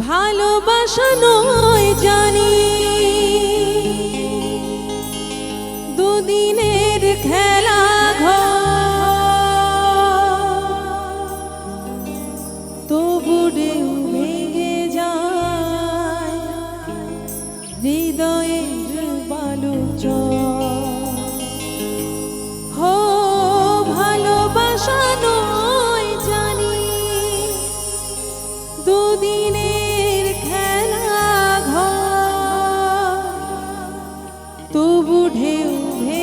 ভালোবাসানোয় জানি। দুদিনের খেলা তবু ডেউ ভেঙে যায় হৃদয়ের বালু চ ভালোবাসানো तू बूढ़े उभे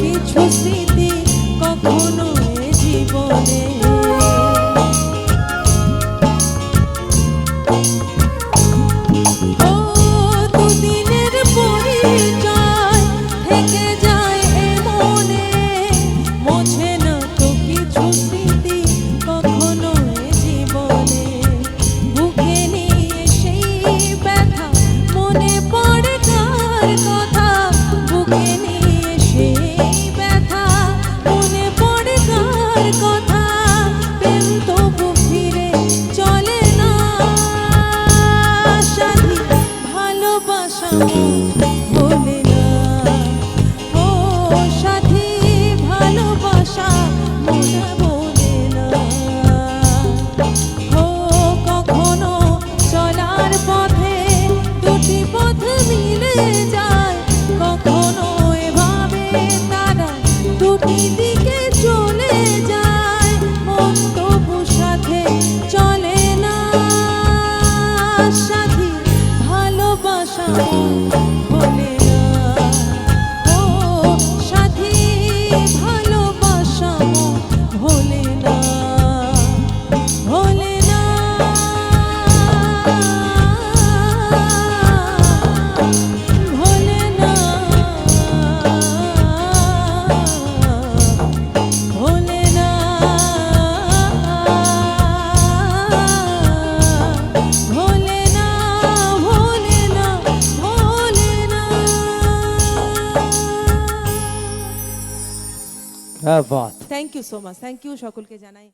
কিছু স্মৃতি 嘟 ভোলে ও সাথী thank you so much thank you সকলকে জানাই।